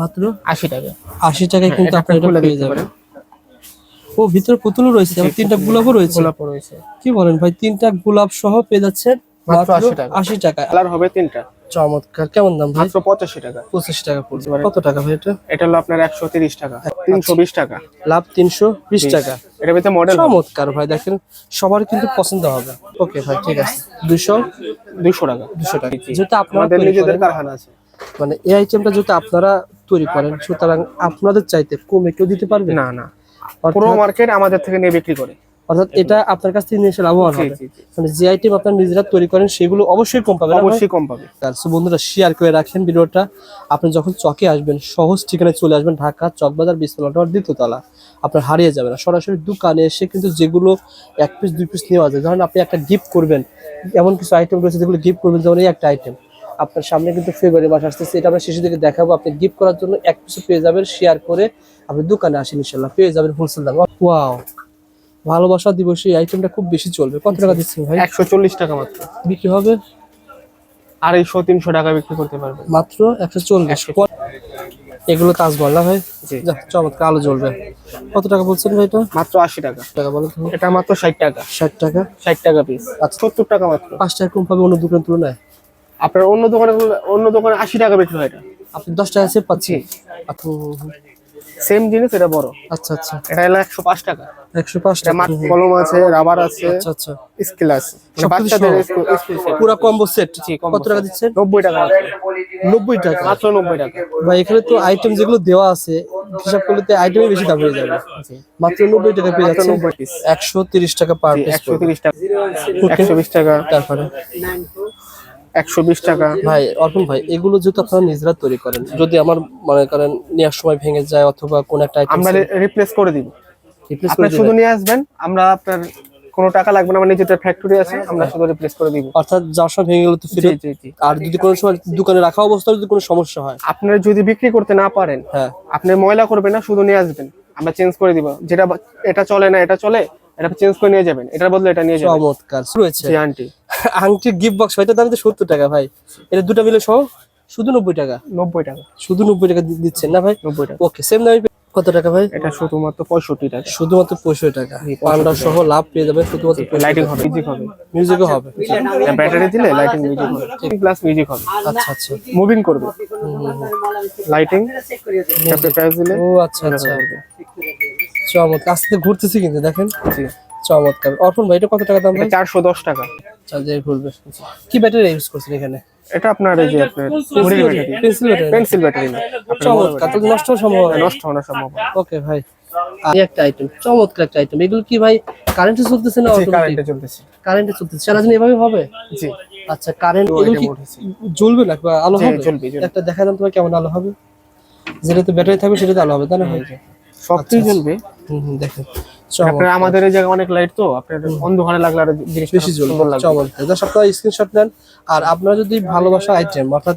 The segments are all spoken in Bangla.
মাত্র আশি টাকা। আশি টাকায় কিন্তু এটা আপনি এটা পেয়ে যাবেন। ও ভিতরে পুতুলও রয়েছে আবার তিনটা গোলাপও রয়েছে। গোলাপ রয়েছে। কি বলেন ভাই তিনটা গোলাপ সহ পেয়ে যাচ্ছেন মাত্র মাত্র 80 টাকা। আশি টাকা। কালার হবে তিনটা। চমৎকার কেমন দাম ভাই? মাত্র পঁচাশি টাকা। পঁচিশ টাকা পড়ছে কত টাকা ভাই এটা? এটা হলো আপনার একশো তিরিশ টাকা তিনশো বিশ টাকা। লাভ তিনশো বিশ টাকা। এটা ভিতরে মডেল চমৎকার ভাই দেখেন সবার কিন্তু পছন্দ হবে। ওকে ভাই ঠিক আছে। দুশো দুশো টাকা। দুশো টাকা। আমাদের তৈরি নিজেদের কারখানা আছে। মানে এই আইটেমটা যেহেতু আপনারা তৈরি করেন। সুতরাং আপনাদের চাইতে কমে কেউ দিতে পারবে? না না। পুরো মার্কেট আমাদের থেকে নিয়ে বিক্রি করে। অর্থাৎ এটা আপনার কাছ থেকে নিয়ে এসে লাভবান হবে। মানে যে আইটেম আপনারা নিজেরা তৈরি করেন সেগুলো অবশ্যই কম পাবেন। অবশ্যই কম পাবে সো বন্ধুরা শেয়ার করে রাখেন ভিডিওটা। আপনি যখন চকে আসবেন সহজ ঠিকানায় চলে আসবেন ঢাকা চকবাজার বিসমিল্লাহ টাওয়ার দ্বিতীয়তলা আপনার হারিয়ে যাবে না। সরাসরি দোকানে এসে কিন্তু যেগুলো এক পিস দুই পিস নেওয়া যায়। ধরেন আপনি একটা গিফট করবেন এমন কিছু আইটেম রয়েছে যেগুলো গিফট করবেন যেমন এই একটা আইটেম আপনার সামনে কিন্তু ফেব্রুয়ারি মাস আসতেছে এটা আমরা শিশুদেরকে দেখাবো। আপনি গিফট করার জন্য এক পিস পেয়ে যাবেন শেয়ার করে আপনি দোকানে আসেন ইনশাল্লাহ পেয়ে যাবেন হোলসেল দাম। ওয়াও ভালোবাসা দিবসে এই আইটেমটা খুব বেশি চলবে। কত টাকা দিচ্ছেন ভাই? একশো চল্লিশ টাকা মাত্র। বিক্রি হবে? আড়াইশো তিনশো টাকা বিক্রি করতে পারবে। মাত্র একশো চল্লিশ। এগুলো তাজমহল না ভাই? চমৎকার আলো জ্বলবে। কত টাকা বলছেন ভাই এটা? মাত্র আশি টাকা। টাকা বলো তো। এটা মাত্র ষাট টাকা। ষাট টাকা? ষাট টাকা পিস আচ্ছা। সত্তর টাকা মাত্র। পাঁচ টাকা কম পাবে অন্য দোকানের তুলনায়? আপনার অন্য দোকানে অন্য দোকানে আশি টাকা বিক্রি হয় এটা। আপনি দশ টাকা সেভ পাচ্ছি। সেম জিনিস এটা বড়। আচ্ছা আচ্ছা। এটা হলো একশো পাঁচ টাকা। একশো পাঁচ টাকা। কলম আছে রাবার আছে আচ্ছা আচ্ছা। স্কেল আছে। মানে বাচ্চাদের। পুরো কম্বো সেট কত টাকা। দিচ্ছেন? নব্বই টাকা নব্বই টাকা। মাত্র নব্বই টাকা। ভাই এখানে তো আইটেম যেগুলো দেওয়া আছে হিসাব করলে তো আইটেমই বেশি দাম হয়ে যাবে। মাত্র নব্বই টাকা পেয়ে যাচ্ছে একশো তিরিশ টাকা পার একশো তিরিশ টাকা। একশো বিশ টাকা। তারপরে? একশো বিশ টাকা। ভাই অর্পণ ভাই এগুলো যেহেতু আপনারা নিজেরা তৈরি করেন যদি আমার মনে করেন নেওয়ার সময় ভেঙে যায় অথবা কোন একটা আমরা রিপ্লেস করে দিব। আপনি শুধু নিয়ে আসবেন আমরা আপনার কোনো টাকা লাগবে না আমার নিজেদের ফ্যাক্টরি আছে আমরা শুধু রিপ্লেস করে দিব। অর্থাৎ যাওয়ার সময় ভেঙে গেলে তো ফিরে আর যদি কোনো সময় দোকানে রাখা অবস্থায় যদি কোনো সমস্যা হয়। আপনার যদি বিক্রি করতে না পারেন হ্যাঁ। আপনি ময়লা করবেন না শুধু নিয়ে আসবেন। আমরা চেঞ্জ করে দিব। যেটা এটা চলে না এটা চলে এটা চেঞ্জ করে নিয়ে যাবেন। এটার বদলে এটা নিয়ে যাবেন। চমৎকার। রয়েছে জি আন্টি। আংটি গিফট বক্স ভাইটার দাম তো সত্তর টাকা ভাই। এটা দুটো মিলে সহ শুধু নব্বই টাকা। নব্বই টাকা। শুধু নব্বই টাকা দিচ্ছেন না ভাই? নব্বই টাকা। ওকে সেম দামে কত টাকা ভাই? এটা শুধুমাত্র পঁয়ষট্টি টাকা। শুধুমাত্র পঁয়ষট্টি টাকা। পান্ডা সহ লাভ পেয়ে যাবে শুধুমাত্র লাইটিং হবে মিউজিক হবে। মিউজিকও হবে। ব্যাটারি দিলে লাইটিং মিউজিক হবে। প্লাস মিউজিক হবে। আচ্ছা আচ্ছা। মুভিং করবে। লাইটিং দিলে। ও আচ্ছা আচ্ছা। চমৎকার। আস্তে ঘুরতেছি কিন্তু দেখেন। জি। চমৎকার। অর্পণ ভাই এটা কত টাকা দাম ভাই? এটা চারশো দশ টাকা। চার্জার ঘুরবে। কি ব্যাটারি ইউজ করছেন এখানে? এটা আপনার এই যে আপনার ঘড়ির battery. Pencil battery pencil battery না চমৎকার। তো নষ্ট সম্ভব নষ্ট হওয়ার সম্ভব ওকে ভাই। আর একটা আইটেম চমৎকার একটা আইটেম এগুলো কি ভাই কারেন্টে চলতেছে না অটোমেটিক কারেন্টে চলতেছে। কারেন্টে চলতেছে। সারাদিন এভাবে হবে? জি। আচ্ছা কারেন্ট তো এগুলো কি জ্বলবে না? আলো হবে। একটা কেমন আলো হবে। যেটাতে ব্যাটারি থাকবে সেটাতে আলো হবে তাই না ভাই? সবটাই জ্বলবে। হুম হুম দেখেন। আপনার আমাদের এই জায়গায় অনেক লাইট তো আপনার অন্ধকারে লাগলে আর জিনিস বেশি জ্বলবে। চমৎকার। দশ আপনারা স্ক্রিনশট নেন। আর আপনারা যদি ভালোবাসা আইটেম অর্থাৎ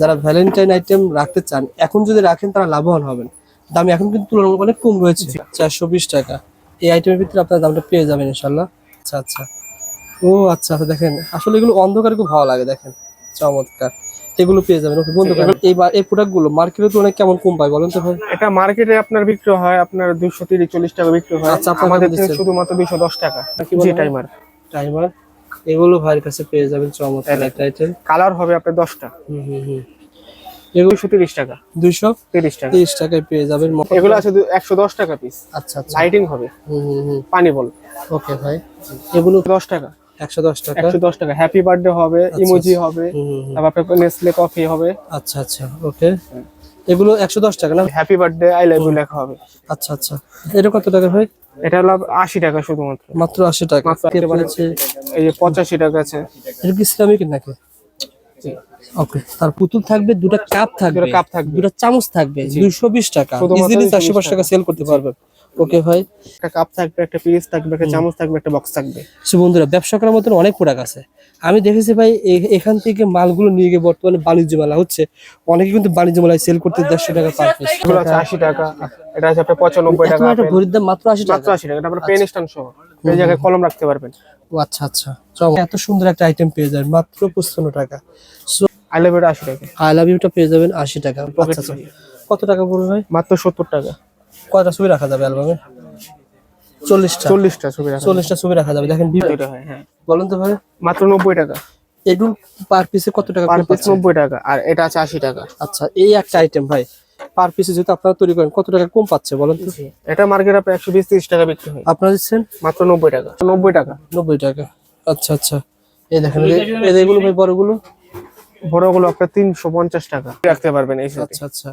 যারা ভ্যালেন্টাইন আইটেম রাখতে চান এখন যদি রাখেন তারা লাভবান হবেন। দাম এখন কিন্তু তুলনামূলক অনেক কম রয়েছে। চারশো বিশ টাকা। এই আইটেমের ভিতরে আপনার দামটা পেয়ে যাবেন ইনশাল্লাহ আচ্ছা আচ্ছা। ও আচ্ছা আচ্ছা দেখেন। আসলে এগুলো অন্ধকারে খুব ভালো লাগে দেখেন। চমৎকার। এগুলো পেয়ে যাবেন। ওকে বন্ধু এই এই প্রোডাক্টগুলো মার্কেটে তুলনায় কেমন কম পাই বলেন তো ভাই। এটা মার্কেটে আপনার বিক্রি হয় আপনার দুশো তিরিশ চল্লিশ টাকা বিক্রি হয়। আচ্ছা, আমাদের? শুধুমাত্র দুশো দশ টাকা। কি বলেন জি? টাইমার টাইমার এগুলো ভাইয়ের কাছে পেয়ে যাবেন চমৎকার একটা আইটেম কালার হবে আপনার দশটা। হুম হুম হুম। এগুলো দুশো তিরিশ টাকা। দুইশো তিরিশ টাকা। তিরিশ টাকায় পেয়ে যাবেন এগুলো আছে একশো দশ টাকা পিস আচ্ছা আচ্ছা। লাইটিং হবে। হুম হুম পানি বল ওকে ভাই এগুলো দশ টাকা। একশো দশ টাকা। একশো দশ টাকা। হ্যাপি বার্থডে হবে ইমোজি হবে হুম হুম হুম। তারপর নেসলে কফি হবে। আচ্ছা আচ্ছা ওকে। এগুলো একশো দশ টাকা না? Happy birthday I love you লেখা হবে। আচ্ছা আচ্ছা। এটা কত টাকা ভাই? এটা হলো আশি টাকা শুধুমাত্র। মাত্র আশি টাকা। মাত্র আশি এই যে পঁচাশি টাকা আছে। এটা কি ইসলামিক নাকি? ওকে তার পুতুল থাকবে দুটো কাপ থাকবে দুটো কাপ থাকবে। দুটো চামচ থাকবে দুইশো বিশ টাকা। শুধুমাত্র ইজিলি 220 টাকা। সেল করতে পারবেন ওকে ভাই। একটা কাপ থাকবে একটা পিস থাকবে একটা চামচ থাকবে একটা বক্স থাকবে। সে বন্ধুরা ব্যবসা করার মতন অনেক প্রোডাক্ট আছে। আমি দেখেছি ভাই এখান থেকে মালগুলো নিয়ে গিয়ে বর্তমানে বাণিজ্য মেলা হচ্ছে। অনেকে কিন্তু বাণিজ্য মেলায় সেল করতে দেড়শো টাকা পার পিস এগুলো আছে আশি টাকা এটা আছে আপনার পঁচানব্বই টাকা একটা ভরির দাম মাত্র আশি মাত্র টাকা আশি টাকা এটা আপনার পেন স্ট্যান্ড সহ এই জায়গায় কলম রাখতে পারবেন। ও আচ্ছা আচ্ছা। চলো এত সুন্দর একটা আইটেম পেয়ে যাবেন মাত্র পঁচপান্ন টাকা। সো আই লাভ ইউ আশি টাকা। আই লাভ ইউটা পেয়ে যাবেন আশি টাকা। আচ্ছা আচ্ছা। কত টাকা পড়বে ভাই? মাত্র সত্তর টাকা। কয়টা ছবি রাখা যাবে অ্যালবামে? চল্লিশটা। চল্লিশটা ছবি চল্লিশটা ছবি রাখা যাবে। দেখেন হয় বলুন তো ভাই। মাত্র নব্বই টাকা। এগুলো পার পিসে কত টাকা পার পিস নব্বই টাকা আর এটা আছে আশি টাকা। আচ্ছা এই একটা আইটেম ভাই। পার পিসে যেহেতু আপনারা তৈরি করেন কত টাকা কম পাচ্ছে বলেন তো? এটা মার্কেট আপনার একশো বিশ তিরিশ টাকা বিক্রি হয়। আপনারা দিচ্ছেন? মাত্র নব্বই টাকা। নব্বই টাকা। নব্বই টাকা। আচ্ছা আচ্ছা। এই দেখেন এগুলো ভাই বড়গুলো? বড়গুলো আপনার তিনশো পঞ্চাশ টাকা। রাখতে পারবেন এই আচ্ছা আচ্ছা।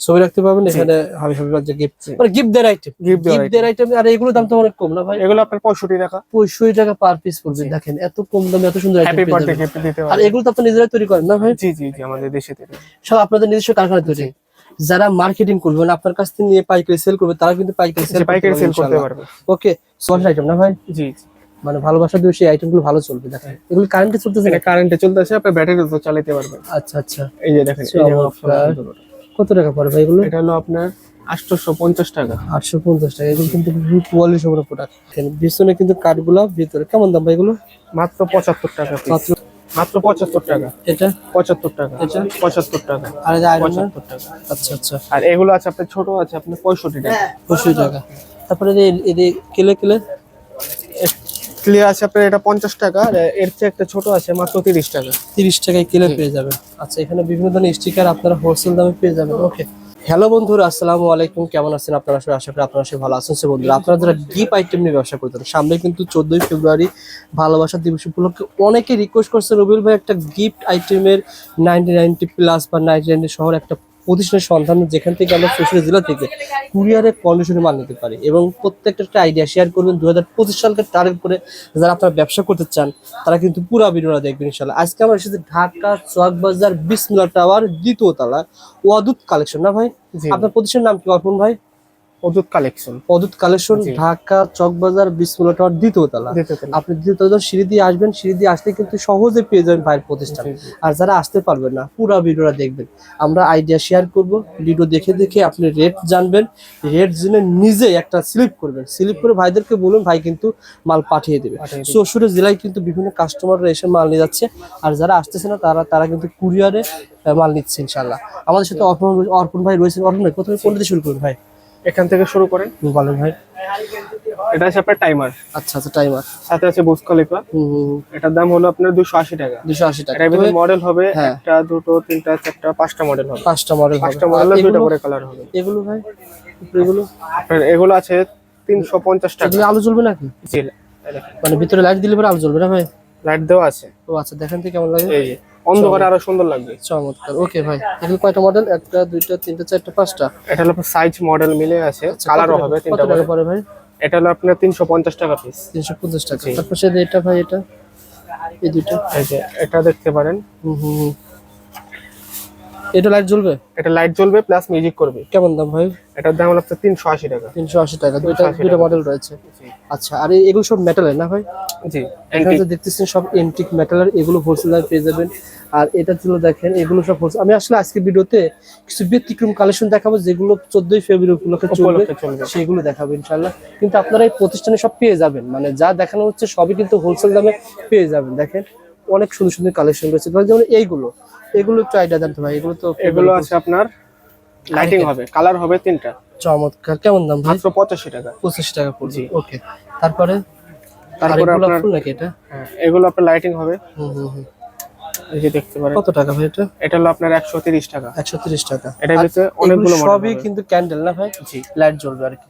ছবি রাখতে পারবেন এখানে হাবি হাবি বাজে গিফট মানে গিফট দেওয়ার আইটেম Gift দেওয়ার গিফট দেওয়ার আইটেম আর এগুলো দাম তো অনেক কম না ভাই? এগুলো আপনার পঁয়ষট্টি টাকা। পঁয়ষট্টি টাকা পার পিস পড়বে। দেখেন এত কম দামে এত সুন্দর হ্যাপি আইটেম বার্থডে গিফট দিতে আর এগুলো তো আপনারা নিজেরাই তৈরি করেন না ভাই? জি জি জি আমাদের দেশে থেকে সব আপনাদের নিজস্ব কারখানা তৈরি। যারা মার্কেটিং করবে মানে আপনার কাছ থেকে নিয়ে পাইকারি সেল করবে তারা কিন্তু পাইকারি সেল পাইকারি সেল করতে পারবে। ওকে সোয়াশ আইটেম না ভাই? জি মানে ভালোবাসা দিয়ে সেই আইটেমগুলো ভালো চলবে দেখেন। এগুলো কারেন্টে চলতেছে না কারেন্টে চলতেছে আপনি ব্যাটারি তো চালাতে পারবেন। আচ্ছা আচ্ছা। এই যে দেখেন এই যে কত টাকা পড়ে ভাই এগুলো? এটা হলো আপনার আটশোশো পঞ্চাশ টাকা। আটশো পঞ্চাশ টাকা। এগুলো কিন্তু কোয়ালিটি প্রোডাক্ট পিছনে কিন্তু কাঠগুলা ভিতরে কেমন দাম ভাই এগুলো? মাত্র পঁচাত্তর টাকা মাত্র মাত্র পঁচাত্তর টাকা। এটা? পঁচাত্তর টাকা। এটা? পঁচাত্তর টাকা। আর পঁচাত্তর টাকা। আচ্ছা আচ্ছা। আর এগুলো আছে আপনার ছোট আছে আপনার পঁয়ষট্টি টাকা। পঁচিশ টাকা। তারপরে কেলে কেলে? ক্লিয়ার আছে আপনার এটা পঞ্চাশ টাকা আর এর চেয়ে একটা ছোট আছে মাত্র তিরিশ টাকা। তিরিশ টাকায় কিলো পেয়ে যাবেন। আচ্ছা এখানে বিভিন্ন ধরনের স্টিকার আপনারা হোলসেল দামে পেয়ে যাবেন। ওকে হ্যালো বন্ধুরা আসসালামু আলাইকুম। কেমন আছেন আপনারা? সবাই আশা করি আপনারা সবাই ভালো আছেন। সে বন্ধুরা আপনারা যারা গিফট আইটেম নিয়ে ব্যবসা করতেন সামনে কিন্তু চোদ্দই ফেব্রুয়ারি ভালোবাসা দিবস উপলক্ষে অনেকে রিকোয়েস্ট করছে। রবিউল ভাই একটা গিফট আইটেমের নাইনটি নাইনটি প্লাস বা নাইনটি নাইনটি শহর একটা প্রতিষ্ঠানের সন্ধান যেখান থেকে আমরা চৌষট্টি জেলা থেকে কুরিয়ারের কন্ডিশনে মাল নিতে পারি এবং প্রত্যেকটা একটা আইডিয়া শেয়ার করবেন। দু হাজার পঁচিশ সালকে টার্গেট করে যারা আপনারা ব্যবসা করতে চান তারা কিন্তু পুরো ভিডিওটা দেখবেন ইনশাল্লাহ আজকে আমরা এসেছি ঢাকা চকবাজার বিসমিল্লা টাওয়ার দ্বিতীয় তলা ওয়াদুত কালেকশন না ভাই? আপনার প্রতিষ্ঠানের নাম কি অর্পণ ভাই? Adut collection. Adut collection Dhaka Chawkbazar Bismillah tower দ্বিতীয় তলা। আপনি দ্বিতীয় তলা সিঁড়ি দিয়ে আসবেন সিঁড়ি দিয়ে আসলে কিন্তু সহজে পেয়ে যাবেন ভাইয়ের প্রতিষ্ঠান। আর যারা আসতে পারবেন না পুরো ভিডিওটা দেখবেন। আমরা আইডিয়া শেয়ার করব ভিডিও দেখে দেখে আপনি রেট জানবেন। রেট জেনে নিজে একটা স্লিপ করবেন। স্লিপ করে ভাইদেরকে বলুন ভাই কিন্তু মাল পাঠিয়ে দেবে। চৌষট্টি জেলায় কিন্তু বিভিন্ন কাস্টমাররা এসে মাল নিয়ে যাচ্ছে। আর যারা আসতেছে না তারা তারা কিন্তু কুরিয়ারে মাল নিচ্ছে ইনশাল্লাহ আমাদের সাথে অর্পণ অর্পণ ভাই রয়েছেন। অর্পণ ভাই প্রথমে কোন দিয়ে শুরু করুন ভাই? এখান থেকে শুরু করেন। বলেন ভাই। এটা আছে আপনার টাইমার আচ্ছা আচ্ছা টাইমার সাথে আছে বুস খলিফা এটার দাম হলো আপনার দুশো আশি টাকা। দুশো আশি টাকা। এটার ভিতরে মডেল হবে হ্যাঁ। একটা দুটো তিনটা চারটা পাঁচটা মডেল হবে। পাঁচটা মডেল পাঁচটা মডেল দুটো করে কালার হবে। এগুলো ভাই? এগুলো? এগুলো আছে তিনশো পঞ্চাশ টাকা। আলো জ্বলবে নাকি? মানে ভিতরে লাইট দিলে পরে আলো জ্বলবে না ভাই? লাইট দেওয়া আছে। ও আচ্ছা দেখেন তো কেমন লাগে। এই যে। অন্ধকারে আরও সুন্দর লাগবে। চমৎকার। ওকে ভাই এগুলো কয়টা মডেল একটা দুইটা তিনটা চারটা পাঁচটা? এটা হলো সাইজ মডেল মিলে আছে। কালারও হবে তিনটা টাকা model। পড়ে ভাই? এটা হলো আপনার তিনশো পঞ্চাশ টাকা পিস তিনশো পঞ্চাশ টাকা। জি। তারপর সে এটা ভাই এটা? এই দুইটা। এই যে এটা দেখতে পারেন। হুম হুম। এটা লাইট জ্বলবে? এটা লাইট জ্বলবে প্লাস মিউজিক করবে। কেমন দাম ভাই? এটার দাম হলো আপনার তিনশো আশি টাকা। তিনশো আশি টাকা। দুইটা 380 দুইটা মডেল রয়েছে। আচ্ছা আর এগুলো সব মেটালের না ভাই? জি এখানে যে দেখতেছেন সব এন্টিক মেটালের এগুলো হোলসেলার পেয়ে যাবেন। আর এটা ছিল দেখেন এগুলো সব wholesale- আমি আসলে আজকে ভিডিওতে কিছু ব্যতিক্রম কালেকশন দেখাবো যেগুলো চোদ্দই ফেব্রুয়ারি উপলক্ষে চলবে সেগুলো দেখাবো ইনশাল্লাহ কিন্তু আপনারা এই প্রতিষ্ঠানে সব পেয়ে যাবেন। মানে যা দেখানো হচ্ছে সবই কিন্তু হোলসেল দামে পেয়ে যাবেন। দেখেন অনেক সুন্দর সুন্দর কালেকশন রয়েছে। ধরেন যেমন এইগুলো এগুলো একটু আইডিয়া দেন তো ভাই এগুলো তো এগুলো আছে আপনার লাইটিং হবে কালার হবে তিনটা। চমৎকার। কেমন দাম ভাই? মাত্র পঁচাশি টাকা। পঁচিশ টাকা পড়বে। ওকে তারপরে তারপরে তারপরে আপনার ফুল নাকি এটা? হ্যাঁ, এগুলো আপনার লাইটিং হবে। হুম হুম হুম। এই যে দেখতে পারেন। কত টাকা ভাই এটা? এটা হলো আপনার একশো তিরিশ টাকা। একশো তিরিশ টাকা। এটার ভিতরে অনেকগুলো মডেল সবই কিন্তু ক্যান্ডেল না ভাই? জি। লাইট জ্বলবে আর কি।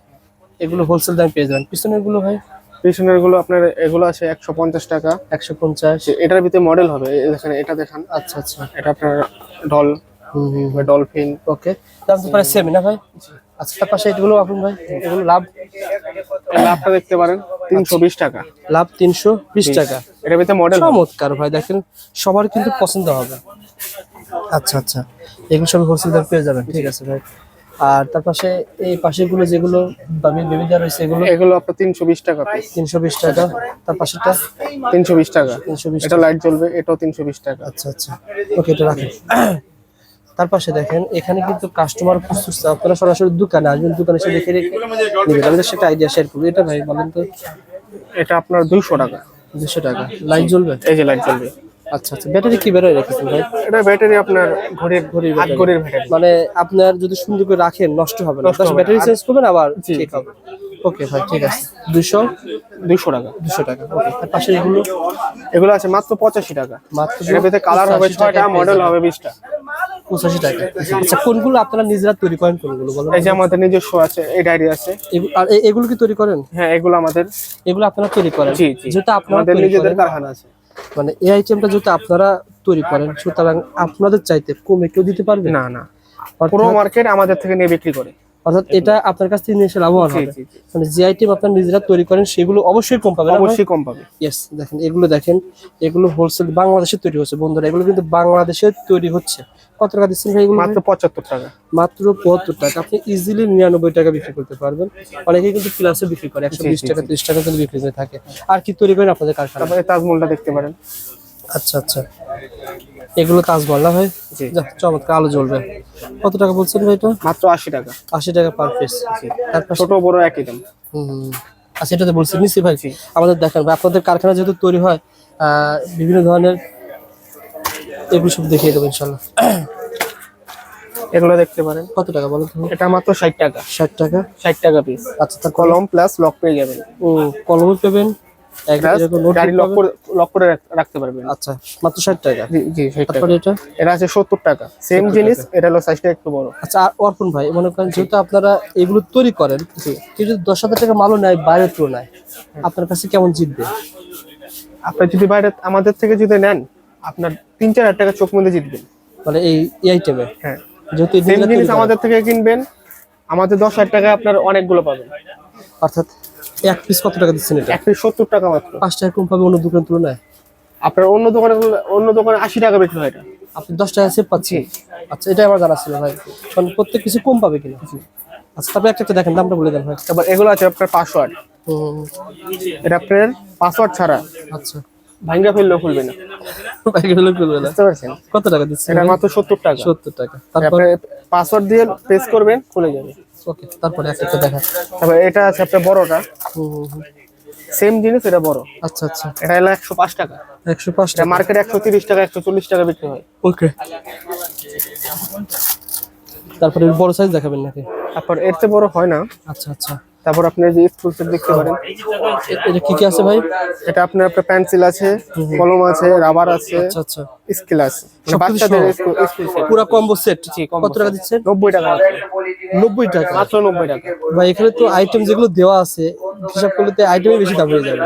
এগুলো হোলসেল দাম পেয়ে যাবেন। পিছনেরগুলো ভাই? পিছনেরগুলো আপনার এগুলো আছে একশো পঞ্চাশ টাকা। একশো পঞ্চাশ। যে এটার ভিতরে মডেল হবে। দেখেন এটা দেখান। আচ্ছা আচ্ছা। এটা আপনার ডল হুম হুম ডলফিন ওকে দাম তো প্রায় সেম না ভাই? আচ্ছা তার পাশে এগুলো আপনি ভাই এগুলো লাভ? লাভটা দেখতে পারেন তিনশো বিশ টাকা। লাভ তিনশো বিশ টাকা। এটার ভিতরে মডেল চমৎকার ভাই দেখেন সবার কিন্তু পছন্দ হবে। আচ্ছা আচ্ছা এগুলো সব হোলসেল দাম পেয়ে যাবেন ঠিক আছে ভাই। আর তার পাশে এই পাশেগুলো যেগুলো বেবি দেওয়া রয়েছে এগুলো? এগুলো আপনার তিনশো বিশ টাকা তিনশো বিশ টাকা। তার পাশেটা তিনশো বিশ টাকা। তিনশো বিশ এটা লাইট জ্বলবে এটাও তিনশো বিশ টাকা। আচ্ছা আচ্ছা ওকে এটা রাখেন তার পাশে দেখেন এখানে কিন্তু কাস্টমার প্রস্তুত আপনারা সরাসরি দোকানে আসবেন দোকানে এসে দেখে রেখে নেবেন আমাদের সেটা আইডিয়া শেয়ার করব। এটা ভাই বলেন তো। এটা আপনার দুইশো টাকা। দুশো টাকা। লাইট জ্বলবে? এই যে লাইট জ্বলবে। আচ্ছা আচ্ছা। ব্যাটারি কি বেরোয় রেখেছেন ভাই? এটা ব্যাটারি আপনার ঘড়ির ঘড়ির হাত ঘড়ির ব্যাটারি। মানে আপনার যদি সুন্দর করে রাখেন নষ্ট হবে না। ব্যাটারি চেঞ্জ করবেন আবার জি, ঠিক হবে। ওকে ভাই ঠিক আছে। দুশো টাকা। দুশো টাকা। ওকে পাশে এগুলো? এগুলো আছে মাত্র পঁচাশি টাকা। মাত্র এর ভিতরে কালার হবে ছয়টা মডেল। হবে বিশটা। পঁচাশি টাকা। আচ্ছা কোনগুলো আপনারা নিজেরা তৈরি করেন কোনগুলো বলেন? এই যে আমাদের নিজস্ব আছে এই ডায়েরি আছে। আর এগুলো কি তৈরি করেন? হ্যাঁ এগুলো আমাদের এগুলো আপনারা তৈরি করেন? জি জি। যেটা আপনাদের নিজেদের কারখানা আছে। মানে এই আইটেমটা যেটা আপনারা তৈরি করেন সুতরাং আপনাদের চাইতে কমে কেউ দিতে পারবে? না না। পুরো মার্কেট আমাদের থেকে নিয়ে বিক্রি করে। অর্থাৎ এটা আপনার কাছ থেকে নিয়ে এসে লাভবান হবে। মানে যে আইটেম আপনারা নিজেরা তৈরি করেন সেগুলো অবশ্যই কম পাবেন। অবশ্যই কম পাবে। ইয়েস দেখেন এগুলো দেখেন এগুলো হোলসেল বাংলাদেশে তৈরি হচ্ছে। বন্ধুরা এগুলো কিন্তু বাংলাদেশে তৈরি হচ্ছে। কত টাকা দিচ্ছেন ভাই এগুলো? মাত্র পঁচাত্তর টাকা। মাত্র পঁয়াত্তর টাকা। আপনি ইজিলি নিরানব্বই টাকা বিক্রি করতে পারবেন। অনেকেই কিন্তু প্লাসে বিক্রি করে একশো বিশ টাকা ত্রিশ টাকা কিন্তু বিক্রি করে থাকে। আর কি তৈরি করেন আপনাদের কারখানা তাজমহলটা দেখতে পারেন। আচ্ছা আচ্ছা। এগুলো তাজমহল না ভাই? চমৎকার আলো জ্বলবে। কত টাকা বলছেন ভাই এটা? মাত্র আশি টাকা। আশি টাকা পার পিস তারপর ছোট বড় একই দাম। হুম আচ্ছা এটাতে বলছি নিশ্চয়ই ভাই আমাদের দেখেন ভাই আপনাদের কারখানা যেহেতু তৈরি হয় বিভিন্ন ধরনের এগুলো সব দেখিয়ে দেবো ইনশাল্লাহ এগুলো দেখতে পারেন। কত টাকা বলো তুমি এটা মাত্র ষাট টাকা। ষাট টাকা? ষাট টাকা পিস আচ্ছা তার কলম প্লাস লক পেয়ে যাবেন। ও কলমও পেবেন? এক Plus এরকম নোট গাড়ি লক করে লক করে রাখতে পারবেন। আচ্ছা মাত্র টাকা। জি টাকা। এটা? এটা আছে সত্তর টাকা। সেম জিনিস এটা হলো সাইজটা একটু বড়। আচ্ছা আর অর্পণ ভাই মনে করেন যেহেতু আপনারা এগুলো তৈরি করেন টাকা মালও নেয় বাইরের তুলনায় আপনার কাছে কেমন জিতবে? আপনার যদি বাইরে আমাদের থেকে যদি নেন আপনার তিন চার হাজার টাকা চোখ মধ্যে জিতবেন। মানে এই এই আইটেমে হ্যাঁ। যেহেতু সেম জিনিস আমাদের থেকে কিনবেন আমাদের দশ হাজার টাকা আপনার অনেকগুলো পাবেন। অর্থাৎ এক পিস কত টাকা দিচ্ছেন এটা? এক পিস সত্তর টাকা মাত্র। পাঁচ টাকা কম পাবে অন্য দোকানের তুলনায়? আপনার অন্য দোকানে অন্য দোকানে আশি টাকা বিক্রি হয় এটা। আপনি দশ টাকা সেভ পাচ্ছেন? আচ্ছা এটাই আমার জানা ছিল ভাই কারণ প্রত্যেক কিছু কম পাবে কিনা? আচ্ছা তারপরে একটা একটা দেখেন দামটা বলে দেন ভাই। তারপর এগুলো আছে আপনার পাসওয়ার্ড এটা আপনার পাসওয়ার্ড ছাড়া। আচ্ছা। ভাঙ্গা ফেললেও খুলবে না। বুঝতে পারছেন? কত টাকা দিচ্ছেন এটা মাত্র সত্তর টাকা। সত্তর টাকা। তারপর পাসওয়ার্ড দিয়ে প্রেস করবেন খুলে যাবে। ওকে তারপরে একটা একটা দেখা। তারপর এটা আছে আপনার বড়টা। সেম জিনিস এটা বড়। আচ্ছা আচ্ছা। এটা হলো একশো পাঁচ টাকা। একশো পাঁচ টাকা। মার্কেটে একশো তিরিশ টাকা একশো চল্লিশ টাকা বিক্রি হয়। ওকে তারপরে বড় সাইজ দেখাবেন নাকি? তারপর এর চেয়ে বড় হয় না। আচ্ছা আচ্ছা। তারপর আপনি যে স্কুল সেট দেখতে পারেন। এটা কি কি আছে ভাই? এটা আপনার আপনার পেন্সিল আছে কলম আছে রাবার আছে। আচ্ছা আচ্ছা। স্কেল আছে মানে বাচ্চাদের পুরো কম্বো সেট কত টাকা দিচ্ছেন? নব্বই টাকা। মাত্র। নব্বই টাকা। মাত্র নব্বই টাকা। ভাই এখানে তো আইটেম যেগুলো দেওয়া আছে হিসাব করলে তো আইটেমই বেশি দাম হয়ে যাবে।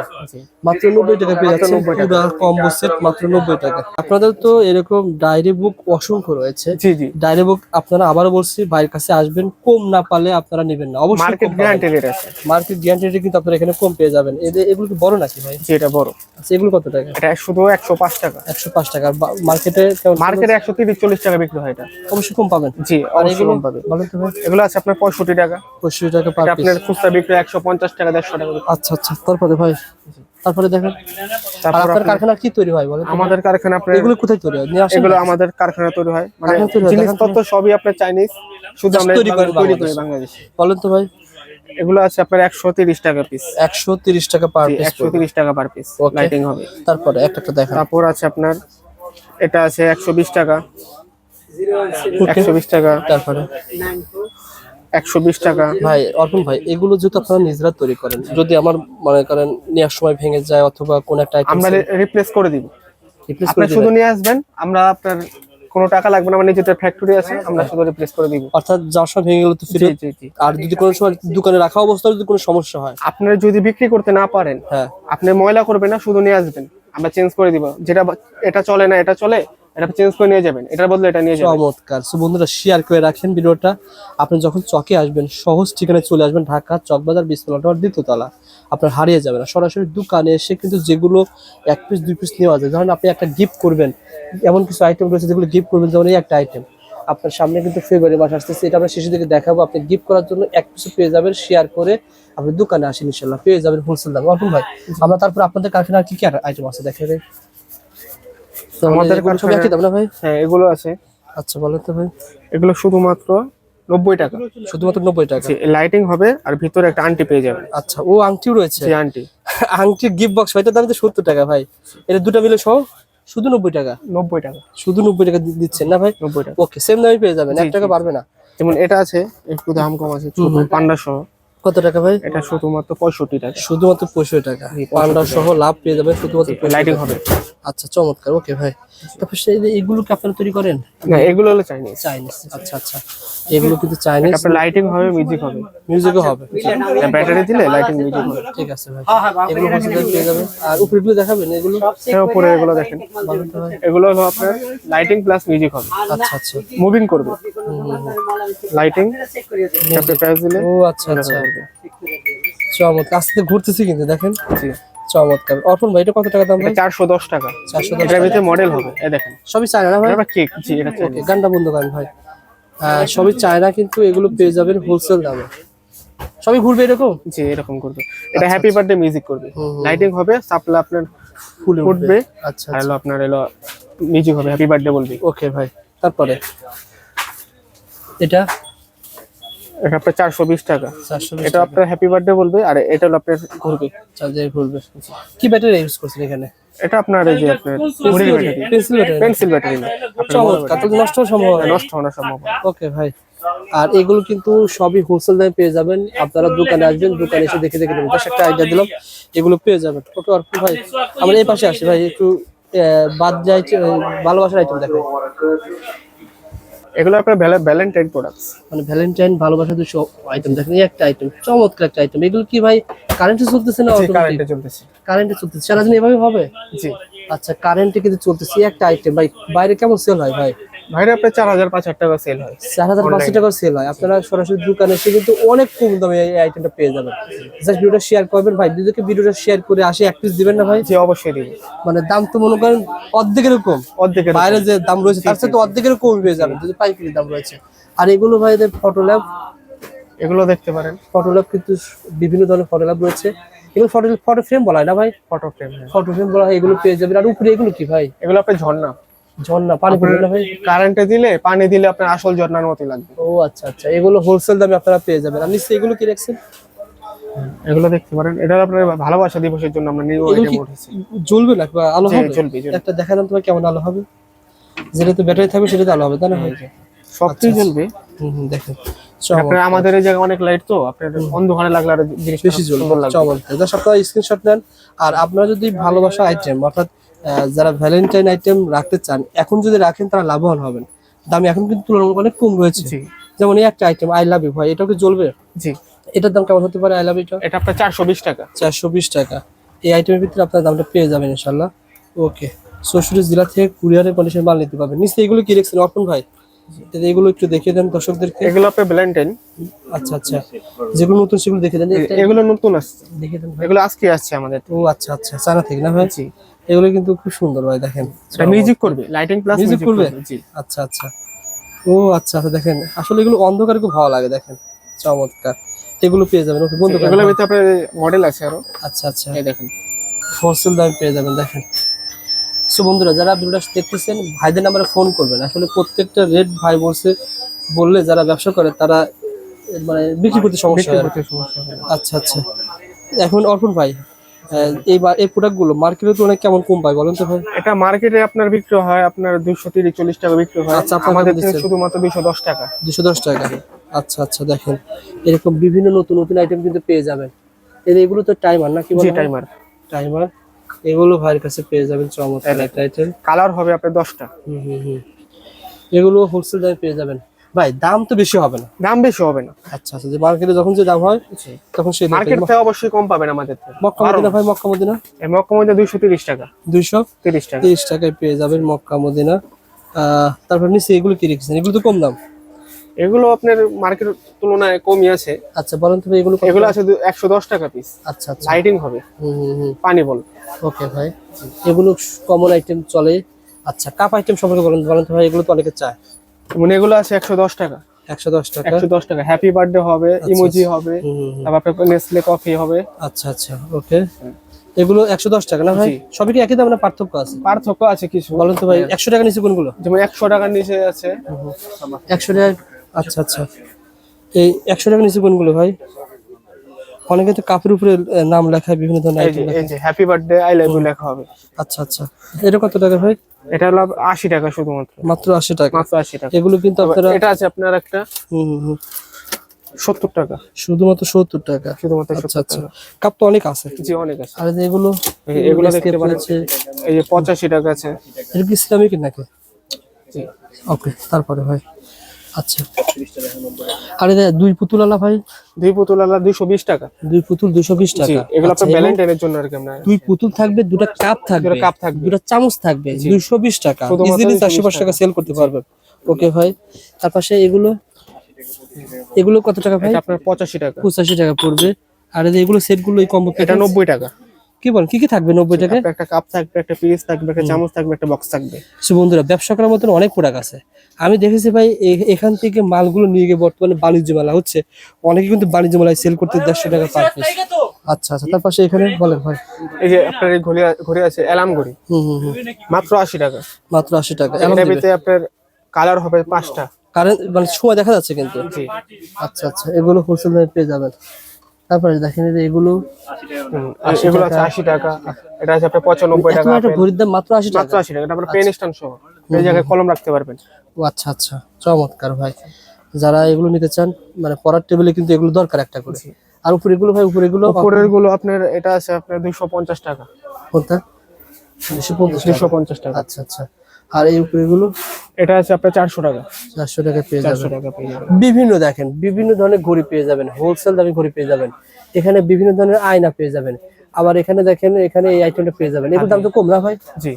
মাত্র নব্বই টাকা পেয়ে যাচ্ছে পুরো কম্বো সেট মাত্র নব্বই টাকা। আপনাদের তো এরকম ডায়েরি বুক অসংখ্য রয়েছে। জি জি। ডায়েরি বুক আপনারা আবারও বলছি ভাইয়ের কাছে আসবেন। কম না পালে আপনারা নেবেন না। অবশ্যই মার্কেট গ্যারান্টি রেট আছে। মার্কেট গ্যারান্টি কিন্তু আপনারা এখানে কম পেয়ে যাবেন। এদের এগুলো কি বড় নাকি ভাই? জি এটা বড়। আচ্ছা এগুলো কত টাকা? এটা শুধু একশো পাঁচ টাকা। একশো পাঁচ টাকা। মার্কেটে মার্কেটে একশো তিরিশ চল্লিশ টাকা বিক্রি হয় এটা। অবশ্যই কম পাবেন? জি অবশ্যই কম পাবে বলেন তো ভাই এগুলো আছে আপনার পঁয়ষট্টি টাকা। পঁয়ষট্টি টাকা পার পিস আপনার খুচরা বিক্রি একশো পঞ্চাশ টাকা দেড়শো টাকা আচ্ছা আচ্ছা তারপরে ভাই তারপরে দেখেন। আপনার কারখানা কি তৈরি হয় বলেন আমাদের কারখানা আপনার এগুলো কোথায় তৈরি হয়? এগুলো আমাদের কারখানা তৈরি হয়। মানে জিনিসপত্র সবই আপনার চাইনিজ শুধু আমরা তৈরি করি বাংলাদেশে। বলেন তো ভাই। এগুলো আছে আপনার একশো তিরিশ টাকা পিস একশো তিরিশ টাকা পার পিস একশো তিরিশ টাকা পার পিস. লাইটিং হবে। তারপরে একটা একটা দেখেন। তারপর আছে আপনার এটা আছে একশো বিশ টাকা। একশো বিশ টাকা। তারপরে? একশো বিশ টাকা। ভাই অর্পণ ভাই এগুলো যেহেতু আপনারা নিজেরা তৈরি করেন যদি আমার মনে করেন নেওয়ার সময় ভেঙে যায় অথবা কোন একটা আমরা রিপ্লেস করে দিব। আপনি শুধু নিয়ে আসবেন আমরা আপনার কোনো টাকা লাগবে না মানে যেটা ফ্যাক্টরি আছে আমরা শুধু রিপ্লেস করে দিব। অর্থাৎ যাওয়ার সব ভেঙে গেল তো ফিরে জি জি আর যদি কোনো সময় দোকানে রাখা অবস্থায় যদি কোনো সমস্যা হয়? আপনি যদি বিক্রি করতে না পারেন হ্যাঁ। আপনি ময়লা করবেন না শুধু নিয়ে আসবেন। আমরা চেঞ্জ করে দিব। যেটা এটা চলে না এটা চলে এটা চেঞ্জ করে নিয়ে যাবেন। এটার বদলে এটা নিয়ে যাবেন। চমৎকার। সো বন্ধুরা শেয়ার করে রাখেন ভিডিওটা। আপনি যখন চকে আসবেন, সহজ ঠিকানায় চলে আসবেন, ঢাকা, চকবাজার বিসমেলাটার দ্বিতীয়তলা আপনার হারিয়ে যাবে না। সরাসরি দোকানে এসে কিন্তু যেগুলো এক পিস দুই পিস নেওয়া যায়। ধরেন আপনি একটা গিফট করবেন, এমন কিছু আইটেম রয়েছে যেগুলো গিফট করবেন, যেমন এই একটা আইটেম আপনার সামনে কিন্তু ফেব্রুয়ারি মাস আসতেছে। এটা আমরা শিশুদেরকে দেখাবো। আপনি গিফট করার জন্য এক পিস পেয়ে যাবেন। শেয়ার করে আপনি দোকানে আসেন ইনশাল্লাহ পেয়ে যাবেন হোলসেল দামে। ভাই, আমরা তারপর আপনাদের কারখানার কি কি আইটেম আছে? দেখে আমাদের আমাদের সব কারখানায়- একই দাম না ভাই? হ্যাঁ এগুলো আছে। আচ্ছা বলেন তো ভাই। এগুলো শুধুমাত্র নব্বই টাকা। শুধুমাত্র নব্বই টাকা? লাইটিং হবে আর ভিতরে একটা আন্টি পেয়ে যাবেন। আচ্ছা ও আংটিও রয়েছে? আন্টি আংটি গিফট বক্স ভাই এটার দাম তো সত্তর টাকা ভাই। এটা দুটো মিলে সহ শুধু নব্বই টাকা? নব্বই টাকা। শুধু নব্বই টাকা দিচ্ছেন না ভাই? নব্বই টাকা। ওকে সেম দামে পেয়ে যাবেন। এক টাকা। পারবে না। যেমন এটা আছে একটু দাম কম আছে পান্ডা সহ। কত টাকা ভাই? এটা শুধুমাত্র পঁয়ষট্টি টাকা। শুধুমাত্র পঁয়ষট্টি টাকা। পান্ডা সহ লাভ পেয়ে যাবেন শুধুমাত্র লাইটিং হবে। আচ্ছা চমৎকার। ওকে ভাই। তারপর সেই এগুলো কি আপনারা তৈরি করেন? না এগুলো হলো চাইনিজ চাইনিজ আচ্ছা আচ্ছা। এগুলো কিন্তু চাইনিজ আপনার লাইটিং হবে মিউজিক হবে। মিউজিকও হবে। ব্যাটারি দিলে লাইটিং মিউজিক হবে। ঠিক আছে ভাই। এগুলো হোলসেল পেয়ে যাবেন। আর উপরেগুলো দেখাবেন এগুলো? এর উপরে এগুলো দেখেন। এগুলো হলো আপনার লাইটিং প্লাস মিউজিক হবে। আচ্ছা আচ্ছা। মুভিং করবে। লাইটিং তারপরে প্যাচ দিলে। ও আচ্ছা আচ্ছা। চমৎকার। আস্তে আস্তে ঘুরতেছি কিন্তু দেখেন। জি। চমৎকার। অর্পণ ভাই এটা কত টাকা দাম ভাই? এটা চারশো দশ টাকা। চারশো এটার ভিতরে মডেল হবে এই দেখেন। সবই চায়না না ভাই? এটা কেক জি এটা ওকে গানটা বন্ধ করেন ভাই। আহ, সবই চায়না কিন্তু এগুলো পেয়ে যাবেন হোলসেল দামে। সবই ঘুরবে এরকম? জি এরকম করবে। এটা হ্যাপি বার্থডে মিউজিক করবে। লাইটিং হবে সাপ্লাই আপনার ফুলে উঠবে। আচ্ছা হলো আপনার এলো মিউজিক হবে হ্যাপি বার্থডে বলবি। ওকে ভাই তারপরে? এটা এটা আপনার চারশো বিশ টাকা। এটা আপনার হ্যাপি বার্থডে বলবে আর এটা হলো আপনার ঘুরবে। চার্জার ঘুরবে। কি ব্যাটারি ইউজ করছেন এখানে? এটা আপনার এই যে আপনার ঘুড়ি battery pencil battery pencil battery চমৎকার। নষ্ট নেই। নষ্ট হওয়ার সম্ভব। ওকে ভাই। আর এগুলো কিন্তু সবই হোলসেল দামে পেয়ে যাবেন। আপনারা দোকানে আসবেন দোকানে এসে দেখে দেখে নেবেন। একটা আইডিয়া দিলাম এগুলো পেয়ে যাবেন। ওকে অর্পণ ভাই আমরা এই পাশে আসি। ভাই একটু বাদ যাই ভালোবাসার আইটেম দেখাই। এগুলো আপনার ভ্যালেন্টাইন প্রোডাক্টস মানে ভ্যালেন্টাইন ভালোবাসা দুশো আইটেম দেখেন একটা আইটেম চমৎকার একটা আইটেম এগুলো কি ভাই কারেন্টে চলতেছে না কারেন্টে চলতেছে। কারেন্টে চলতেছে। সারাদিন এভাবে হবে? জি। আচ্ছা কারেন্টে কিন্তু চলতেছে। একটা আইটেম ভাই বাইরে কেমন সেল হয় ভাই? ভাইরা আপনার চার হাজার পাঁচ হাজার টাকা সেল হয়। চার হাজার পাঁচশো টাকা সেল হয়। আপনারা সরাসরি দোকানে এসে কিন্তু অনেক কম দামে এই আইটেমটা পেয়ে যাবেন। জাস্ট ভিডিওটা শেয়ার করবেন। ভাই দুজনকে ভিডিওটা শেয়ার করে আসে এক পিস দিবেন না ভাই? জি অবশ্যই দিবে মানে দাম তো মনে করেন অর্ধেকের কম। অর্ধেকের বাইরে যে দাম রয়েছে তার সাথে অর্ধেকের কম পেয়ে যাবেন যদি পাইকারি দাম রয়েছে। আর এগুলো ভাই এদের ফটো ল্যাব এগুলো দেখতে পারেন। ফটো ল্যাব কিন্তু বিভিন্ন ধরনের ফটো ল্যাব রয়েছে। এগুলো ফটো ফটো ফ্রেম বলা হয় না ভাই? ফটো ফ্রেম ফটো ফ্রেম বলা হয় এগুলো পেয়ে যাবেন। আর উপরে এগুলো কি ভাই? এগুলো আপনার ঝর্ণা। ঝর্ণা পানি কারেন্টে দিলে পানি দিলে আপনার আসল ঝর্ণার মতো লাগবে। ও আচ্ছা আচ্ছা। এগুলো হোলসেল দামে আপনারা পেয়ে যাবেন। নিশ্চয়ই এগুলো কি রাখছেন এগুলো দেখতে পারেন। এটা আপনার ভালোবাসা দিবসের জন্য আমরা নিউ আইটেম উঠেছি। জ্বলবে না? বা আলো হবে? জ্বলবে। একটা দেখা দাম তোমার কেমন আলো হবে। যেটাতে ব্যাটারি থাকবে সেটাতে আলো হবে তাই না ভাই? সবকিছু জ্বলবে। হুম হুম দেখেন। আপনার আমাদের এই জায়গায় অনেক লাইট তো আপনার অন্ধকারে লাগলে আর জিনিস বেশি জ্বলবে। চমৎকার। জাস্ট আপনারা স্ক্রিনশট নেন। আর আপনারা যদি ভালোবাসা আইটেম অর্থাৎ যারা ভ্যালেন্টাইন আইটেম রাখতে চান এখন যদি রাখেন তারা লাভবান হবেন। দাম এখন কিন্তু তুলনামূলক অনেক কম রয়েছে। যেমন এই একটা আইটেম আই লাভ ইউ ভাই এটাও কি জ্বলবে? জি। এটার দাম কেমন হতে পারে আই লাভ ইউটা এটা আপনার চারশো বিশ টাকা। চারশো বিশ টাকা। এই আইটেমের ভিতরে আপনার দামটা পেয়ে যাবেন ইনশাল্লাহ ওকে শ্বশুরের জেলা থেকে কুরিয়ারের কন্ডিশন মাল নিতে পারবেন। নিশ্চয়ই এগুলো কি রেখেছেন? অর্পণ ভাই এগুলো একটু দেখিয়ে দেন দর্শকদেরকে। এগুলো আপনার ভ্যালেন্টাইন আচ্ছা আচ্ছা। যেগুলো নতুন সেগুলো দেখে দেন। এগুলো নতুন আসছে। দেখে দেন এগুলো আজকে আসছে আমাদের। ও আচ্ছা আচ্ছা। চায়না থেকে না ভাই? জি। এগুলো কিন্তু খুব সুন্দর ভাই দেখেন। এটা মিউজিক করবে লাইটিং প্লাস মিউজিক করবে? জি। আচ্ছা আচ্ছা। ও আচ্ছা আচ্ছা দেখেন আসলে এগুলো অন্ধকারে খুব ভালো লাগে দেখেন। চমৎকার। এগুলো পেয়ে যাবেন ওকে বন্ধ করে এগুলোর ভিতরে আপনার মডেল আছে আরও। আচ্ছা আচ্ছা। এই দেখেন। হোলসেল দামে পেয়ে যাবেন দেখেন। সো বন্ধুরা যারা ভিডিওটা দেখতেছেন ভাইদের নাম্বারে ফোন করবেন। আসলে প্রত্যেকটা রেট ভাই বলছে বললে যারা ব্যবসা করে তারা মানে বিক্রি করতে সমস্যা। আচ্ছা আচ্ছা। এখন অর্পণ ভাই এই বা- এই প্রোডাক্টগুলো মার্কেটে তো অনেক কেমন কম পায় বলেন তো ভাই? এটা মার্কেটে আপনার বিক্রি হয় আপনার দুশো তিরিশ চল্লিশ টাকা বিক্রি হয়। আচ্ছা, আমাদের? শুধুমাত্র দুশো দশ টাকা। দুশো দশ টাকা। আচ্ছা আচ্ছা দেখেন। এরকম বিভিন্ন নতুন নতুন আইটেম কিন্তু পেয়ে যাবেন। এর এগুলো তো টাইমার না কি বলে টাইমার টাইমার এগুলো ভাইয়ের কাছে পেয়ে যাবেন চমৎকার একটা আইটেম কালার হবে আপনার দশটা। হুম হুম হুম। এগুলো হোলসেল দামে পেয়ে যাবেন। ভাই দাম তো বেশি হবে না। দাম বেশি হবে না। আচ্ছা আচ্ছা যে মার্কেটে যখন যে দাম হয় তখন সেই মার্কেট থেকে অবশ্যই কম পাবেন আমাদের মক্কা মদিনা ভাই মক্কা মদিনা? মক্কা মধ্যে দুইশো তিরিশ টাকা। দুইশো তিরিশ টাকা। তিরিশ টাকায় পেয়ে যাবেন মক্কা মদিনা। তারপর নিচে এগুলো কি রেখেছেন? এগুলো তো কম দাম। এগুলো আপনার মার্কেট তুলনায় কমই আছে। আচ্ছা বলেন তো ভাই এগুলো এগুলো আছে একশো দশ টাকা পিস আচ্ছা আচ্ছা। লাইটিং হবে। হুম হুম পানি বল। ওকে ভাই এগুলো কমন আইটেম চলে। আচ্ছা কাপ আইটেম সম্পর্কে বলেন বলেন তো ভাই এগুলো তো অনেকে চায়। মানে এগুলো আছে একশো দশ টাকা। একশো দশ টাকা? একশো দশ টাকা। হ্যাপি বার্থডে হবে ইমোজি হবে। তারপর নেসলে কফি হবে। আচ্ছা আচ্ছা ওকে এগুলো একশো দশ টাকা না ভাই? সবই কি একই দাম না পার্থক্য আছে? পার্থক্য আছে কিছু। বলেন তো ভাই একশো টাকা নিচে কোনগুলো? যেমন একশো টাকার নিচে আছে। একশো টাকা আচ্ছা আচ্ছা। এই একশো টাকা নিচে কোনগুলো ভাই? অনেকে কিন্তু কাপের উপরে নাম লেখা বিভিন্ন ধরনের এই এই যে happy birthday I love you লেখা হবে। আচ্ছা আচ্ছা। এটা কত টাকা ভাই? এটা হলো আশি টাকা শুধুমাত্র। মাত্র আশি টাকা। মাত্র আশি টাকা। এগুলো কিন্তু আপনারা এটা আছে আপনার একটা হুম হুম হুম। সত্তর টাকা। শুধুমাত্র সত্তর টাকা। শুধুমাত্র আচ্ছা সত্তর আচ্ছা টাকা। কাপ তো অনেক আছে। জি অনেক আছে। আর এগুলো এগুলো দেখতে escape এই যে পঁচাশি টাকা আছে। এটা কি ইসলামিক নাকি? জি। ওকে তারপরে ভাই। আচ্ছা। আর দুই পুতুল আলা ভাই? দুই পুতুল আলা দুইশো বিশ টাকা। দুই পুতুল দুশো বিশ টাকা। এগুলো আচ্ছা, আপনার ভ্যালেন্টাইনের জন্য আর কি আমরা দুই পুতুল থাকবে দুটা কাপ থাকবে। দুটো কাপ থাকবে। দুটা চামচ থাকবে দুইশো বিশ টাকা। ইজিলি চারশো পাঁচ টাকা। সেল করতে পারবেন। ওকে ভাই। তার পাশে এগুলো? এগুলো কত টাকা ভাই? আপনার পঁচাশি টাকা। পঁচাশি টাকা পড়বে। আর যে এগুলো সেটগুলো এই এটা নব্বই টাকা। কি বল কি কি থাকবে নব্বই টাকা একটা কাপ থাকবে একটা পিস থাকবে একটা চামচ থাকবে একটা বক্স থাকবে। সে বন্ধুরা ব্যবসা করার মতন অনেক প্রোডাক্ট আছে। আমি দেখেছি ভাই এখান থেকে মালগুলো নিয়ে গিয়ে বর্তমানে বাণিজ্য মেলা হচ্ছে। অনেকে কিন্তু বাণিজ্য মেলায় সেল করতে দেড়শো টাকা পার পিস আচ্ছা আচ্ছা তার পাশে এখানে বলেন ভাই। এই যে আপনার এই ঘড়ি ঘড়ি আছে অ্যালার্ম ঘড়ি। হুম হুম হুম। মাত্র আশি টাকা। মাত্র আশি টাকা। এটার ভিতরে আপনার কালার হবে পাঁচটা। কারেন্ট মানে সময় দেখা যাচ্ছে কিন্তু। আচ্ছা আচ্ছা এগুলো হোলসেল দামে পেয়ে যাবেন। তারপরে দেখেন এগুলো আর এগুলো আছে আশি টাকা। এটা আছে আপনার পঁচানব্বই টাকা ঘড়ির দাম মাত্র আশি মাত্র টাকা। আশি টাকা এটা আপনার পেন স্ট্যান্ড সহ। এই জায়গায় কলম রাখতে পারবেন। ও আচ্ছা আচ্ছা। চমৎকার ভাই। যারা এগুলো নিতে চান মানে পড়ার টেবিলে কিন্তু এগুলো দরকার একটা করে। আর উপরে এগুলো ভাই উপরে এগুলো উপরেরগুলো আপনার এটা আছে আপনার দুইশো পঞ্চাশ টাকা। কোনটা? দুশো পঞ্চাশ দুইশো পঞ্চাশ টাকা। আচ্ছা আচ্ছা। আর এই উপরে এগুলো এটা আছে আপনার চারশো টাকা। চারশো টাকা পেয়ে যাবেন। টাকা পেয়ে যাবেন। বিভিন্ন দেখেন বিভিন্ন ধরনের ঘড়ি পেয়ে যাবেন। হোলসেল দামে ঘড়ি পেয়ে যাবেন। এখানে বিভিন্ন ধরনের আয়না পেয়ে যাবেন। আবার এখানে দেখেন এখানে এই আইটেমটা পেয়ে যাবেন। এগুলোর দাম তো কম না ভাই? জি।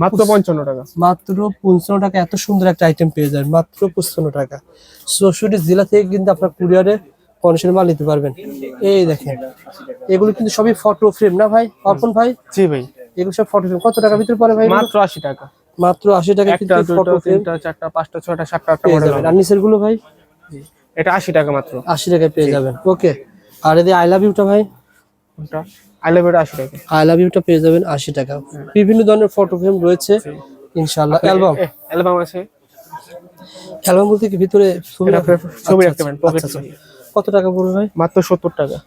মাত্র পঞ্চান্ন টাকা। মাত্র পঞ্চান্ন টাকা এত সুন্দর একটা আইটেম পেয়ে যাবেন মাত্র পঁচপান্ন টাকা। চৌষট্টি জেলা থেকে কিন্তু আপনার কুরিয়ারে কন্ডিশনের মাল নিতে পারবেন। এই দেখেন এগুলো কিন্তু সবই ফটো ফ্রেম না ভাই? অর্পণ ভাই? জি ভাই। এগুলো সব ফটো ফ্রেম কত টাকার ভিতরে পড়ে ভাই মাত্র আশি টাকা। মাত্র আশি টাকা কিন্তু ফটো ফ্রেম চারটা পাঁচটা ছয়টা সাতটা আটটা আর নিচেরগুলো ভাই এটা আশি টাকা মাত্র। আশি টাকায় পেয়ে যাবেন। ওকে আর এই আই লাভ ইউটা ভাই? ওটা আইলেভের আশি টাকা। আই লাভ ইউটা পেয়ে যাবেন আশি টাকা। বিভিন্ন ধরনের ফটো ফ্রেম রয়েছে ইনশাআল্লাহ। অ্যালবাম অ্যালবাম আছে? অ্যালবাম বলতে কি ভিতরে ছবি ছবি রাখতে পারেন আচ্ছা, আচ্ছা। কত টাকা পড়বে ভাই? মাত্র সত্তর টাকা।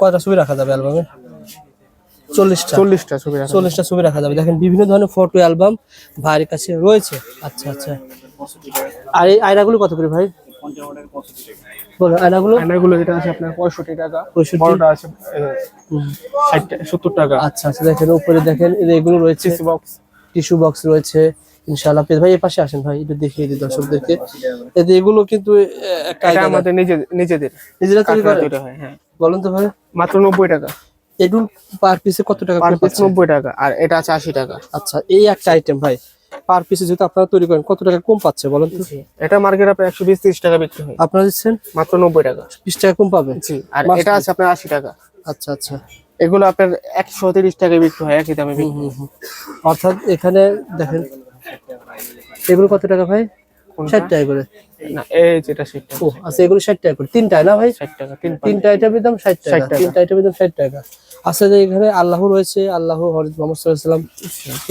কয়টা ছবি রাখা যাবে অ্যালবামে চল্লিশটা। চল্লিশটা ছবি রাখা চল্লিশটা ছবি রাখা যাবে। দেখেন বিভিন্ন ধরনের ফটো অ্যালবাম ভাইয়ের কাছে রয়েছে। আচ্ছা আচ্ছা। আর এই আয়নাগুলো কত করে ভাই? বলো আয়নাগুলো আয়নাগুলো এটা আছে আপনার পঁয়ষট্টি টাকা বড়টা আছে সত্তর টাকা। আচ্ছা আচ্ছা দেখেন উপরে দেখেন এগুলো রয়েছে। বক্স টিস্যু বক্স রয়েছে ইনশাআল্লাহ। পেয়ে ভাই এই পাশে আসেন ভাই একটু দেখিয়ে দিই দর্শকদেরকে। এই এগুলো কিন্তু আহ, একটা আমাদের নিজে নিজেদের। নিজেরা তৈরি কাঠের হয় হ্যাঁ। বলেন তো ভাই। মাত্র নব্বই টাকা। এডুল পার পিসে কত টাকা পার পিস নব্বই টাকা আর এটা আছে আশি টাকা। আচ্ছা এই একটা আইটেম ভাই। পার পিসে যেহেতু আপনারা তৈরি করেন কত টাকা কম পাচ্ছে বলেন তো? এটা মার্কেট আপনার একশো বিশ তিরিশ টাকা বিক্রি হয়। আপনারা দিচ্ছেন? মাত্র নব্বই টাকা। বিশ টাকা কম পাবেন? জি আর এটা আছে আপনার আশি টাকা। আচ্ছা আচ্ছা। এগুলো আপনার একশো তিরিশ টাকায় বিক্রি হয় একই দামে। অর্থাৎ এখানে দেখেন এগুলো কত টাকা ভাই? টাকা করে। না এই যেটা সেটা ও আচ্ছা এগুলো টাকা করে। তিনটায় না ভাই? ষাট টাকা তিন তিনটা আইটেমের দাম ষাট 60 টাকা। তিনটা আইটেমের দাম ষাট টাকা। আচ্ছা যে এখানে আল্লাহ রয়েছে আল্লাহ হরিত মোহাম্মদ সাল্লাম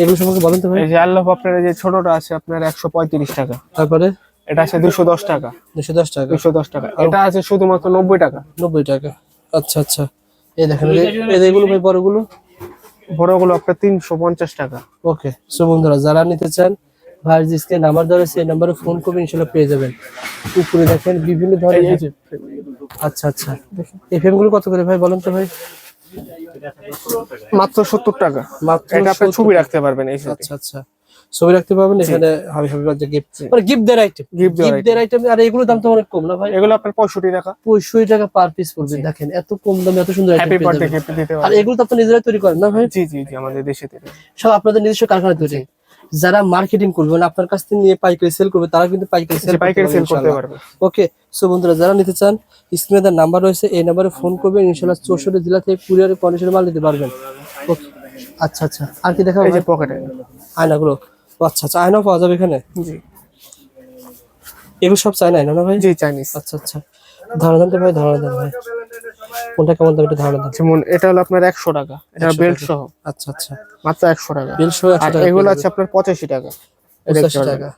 এগুলো সম্পর্কে বলেন তো ভাই। এই যে আল্লাহ আপনার যে ছোটটা আছে আপনার একশো পঁয়ত্রিশ টাকা। তারপরে? এটা আছে দুশো দশ টাকা। দুশো দশ টাকা। দুশো দশ টাকা। এটা আছে শুধুমাত্র নব্বই টাকা। নব্বই টাকা। আচ্ছা আচ্ছা। এই দেখেন এই এগুলো ভাই বড়গুলো? বড়গুলো আপনার তিনশো পঞ্চাশ টাকা। ওকে সো বন্ধুরা যারা নিতে চান ভাইয়ের যে স্ক্রিনে নাম্বার রয়েছে এই নাম্বারে ফোন করবেন ইনশাল্লাহ পেয়ে যাবেন। উপরে দেখেন বিভিন্ন ধরনের আচ্ছা আচ্ছা। এই ফ্রেমগুলো কত করে ভাই বলেন তো ভাই? মাত্র সত্তর টাকা। মাত্র এটা 70 ছবি রাখতে পারবেন এই আচ্ছা আচ্ছা। ছবি রাখতে পারবেন এখানে হাবি হাবি বার্থডে গিফট মানে গিফট দেওয়ার আইটেম গিফট দেওয়ার আইটেম আর এগুলোর দাম তো অনেক কম না ভাই? এগুলো আপনার পঁয়ষট্টি টাকা। পঁয়ষট্টি টাকা পার পিস পড়বে দেখেন এত কম দামে এত সুন্দর আইটেম গিফট দিতে আর এগুলো তো আপনি নিজেরাই তৈরি করেন না ভাই? জি জি জি আমাদের দেশে তৈরি। সব আপনাদের নিজস্ব কারখানা তৈরি। যারা মার্কেটিং করবে মানে আপনার কাছ থেকে নিয়ে পাইকারি সেল করবে তারা কিন্তু পাইকারি সেল পাইকারি সেল করতে পারবে। ওকে সো বন্ধুরা যারা নিতে চান স্ক্রিনে তার নাম্বার রয়েছে এই নাম্বারে ফোন করবেন ইনশাল্লাহ চৌষট্টি জেলা থেকে কুরিয়ারের কন্ডিশনে মাল নিতে পারবেন। ওকে আচ্ছা আচ্ছা আর কি দেখা এই যে পকেটে আয়নাগুলো। আচ্ছা আচ্ছা আয়নাও পাওয়া যাবে এখানে? জি। এগুলো সব চাই না না ভাই? জি চাইনিজ। আচ্ছা আচ্ছা। ধারণা ভাই ধারণা ভাই। কোনটা কেমন দাম একটু ধারণা দেন। যেমন এটা হলো আপনার একশো টাকা। এটা বেল্ট সহ। আচ্ছা আচ্ছা। মাত্র একশো টাকা। বিল সহ আর এগুলো আছে আপনার পঁচাশি টাকা। এই দেখতে পঁচাশি পারবেন। টাকা।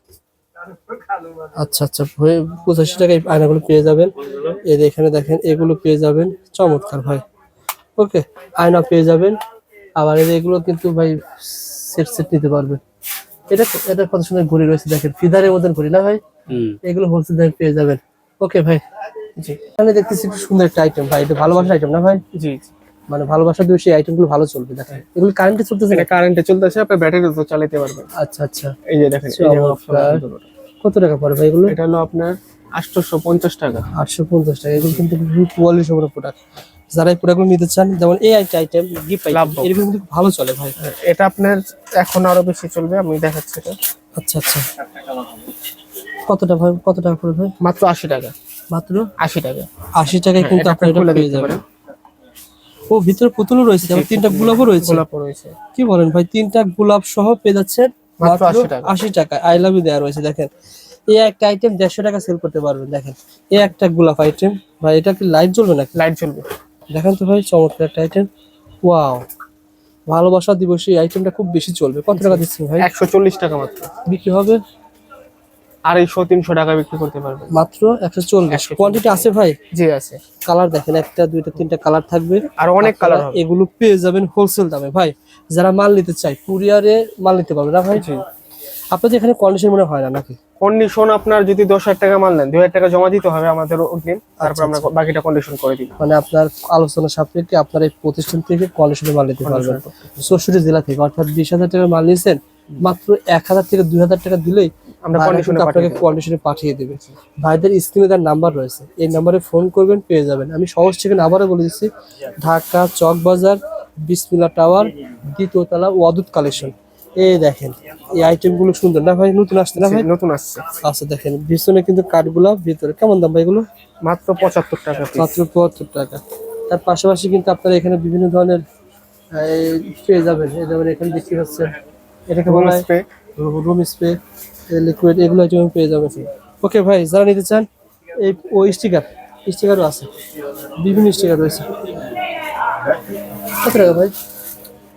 আচ্ছা আচ্ছা। পঁচাশি টাকায় আয়নাগুলো পেয়ে যাবেন। এই এখানে দেখেন এগুলো পেয়ে যাবেন। চমৎকার ভাই। ওকে আয়না পেয়ে যাবেন। আবার এগুলো কিন্তু ভাই সেট সেট নিতে পারবেন। এটা এটা কত সুন্দর ঘড়ি রয়েছে দেখেন। ফিদারের মতন ঘড়ি না ভাই? এগুলো হোলসেল দামে পেয়ে যাবেন। ওকে ভাই জি। এখানে দেখতেছি একটু সুন্দর একটা আইটেম ভাই। এটা ভালোবাসার আইটেম না ভাই? জি মানে ভালোবাসা দিয়ে সেই আইটেমগুলো ভালো চলবে দেখেন। এগুলো কারেন্টে চলতেছে না এটা কারেন্টে চলতেছে আপনি ব্যাটারি তো চালাতে পারবেন। আচ্ছা আচ্ছা। এই যে দেখেন এই যে। কত টাকা পড়ে ভাই এগুলো? এটা হলো আপনার আটশোশো পঞ্চাশ টাকা। আটশো পঞ্চাশ টাকা। এগুলো কিন্তু কোয়ালিটি সম্পন্ন প্রোডাক্ট যারা এই প্রোডাক্টগুলো নিতে চান যেমন এই একটা আইটেম গিফট কিন্তু ভালো চলে ভাই। এটা আপনার এখন আরও বেশি চলবে আমি দেখাচ্ছি এটা। আচ্ছা আচ্ছা। কত টাকা ভাই কত টাকা পড়ে ভাই? মাত্র আশি টাকা। মাত্র আশি টাকা। আশি টাকায় কিন্তু এটা আপনার এটা পেয়ে যাবেন। ও ভিতরে পুতুলও রয়েছে যেমন তিনটা গোলাপও রয়েছে। গোলাপ রয়েছে। কি বলেন ভাই তিনটা গোলাপ সহ পেয়ে যাচ্ছেন মাত্র মাত্র 80 টাকা। আশি টাকা আই লাভ ইউ দেওয়া রয়েছে দেখেন। এই একটা আইটেম দেড়শো টাকা সেল করতে পারবেন দেখেন। এই একটা গোলাপ আইটেম ভাই এটা কি লাইট জ্বলবে নাকি? লাইট জ্বলবে। দেখেন তো ভাই চমৎকার একটা আইটেম ওয়াও ভালোবাসা দিবসে এই আইটেমটা খুব বেশি চলবে। কত টাকা দিচ্ছেন ভাই? একশো চল্লিশ টাকা মাত্র। বিক্রি হবে? আড়াইশো তিনশো টাকা বিক্রি করতে পারবেন মাত্র একশো চল্লিশ। কোয়ান্টিটি আছে ভাই? জি আছে। কালার দেখেন একটা দুইটা তিনটা কালার থাকবে। আর অনেক কালার এগুলো পেয়ে যাবেন হোলসেল দামে। ভাই যারা মাল নিতে চায় কুরিয়ারে মাল নিতে পারবে না ভাই? আপনাদের এখানে কন্ডিশন মনে হয় না নাকি? কন্ডিশন আপনার যদি দশ হাজার টাকা মাল নেন দুই হাজার টাকা জমা দিতে হবে আমাদের অগ্রিম। তারপর আমরা বাকিটা কন্ডিশন করে দিব মানে আপনার আলোচনা সাপেক্ষে আপনার এই প্রতিষ্ঠান থেকে কন্ডিশনে মাল নিতে পারবেন। চৌষট্টি জেলা থেকে অর্থাৎ বিশ হাজার টাকা মাল নিয়েছেন মাত্র এক হাজার থেকে দুই হাজার টাকা দিলেই আমরা কন্ডিশনে আপনাকে কন্ডিশনে পাঠিয়ে দেবে। ভাইদের স্ক্রিনে তার নাম্বার রয়েছে। এই নাম্বারে ফোন করবেন পেয়ে যাবেন। আমি সহজ ঠিকানা আবারও বলে দিচ্ছি ঢাকা চক বাজার বিসমিল্লা টাওয়ার দ্বিতীয়তলা ওয়াদুদ কালেকশন। এই দেখেন এই আইটেমগুলো সুন্দর। না ভাই নতুন আসছে না ভাই? নতুন আসছে। আচ্ছা দেখেন পিছনে কিন্তু কাঠগুলা ভিতরে কেমন দাম ভাই এগুলো? মাত্র পঁচাত্তর টাকা। মাত্র পঁয়াত্তর টাকা। তার পাশাপাশি কিন্তু আপনারা এখানে বিভিন্ন ধরনের পেয়ে যাবেন। এই যেমন এখানে দেখতে পাচ্ছেন এটাকে বলা হয়। রুম স্প্রে লিকুইড এগুলো আইটেম পেয়ে যাবেন ওকে ভাই যারা নিতে চান এই ও স্টিকার স্টিকারও আছে। বিভিন্ন স্টিকার রয়েছে। কত টাকা ভাই?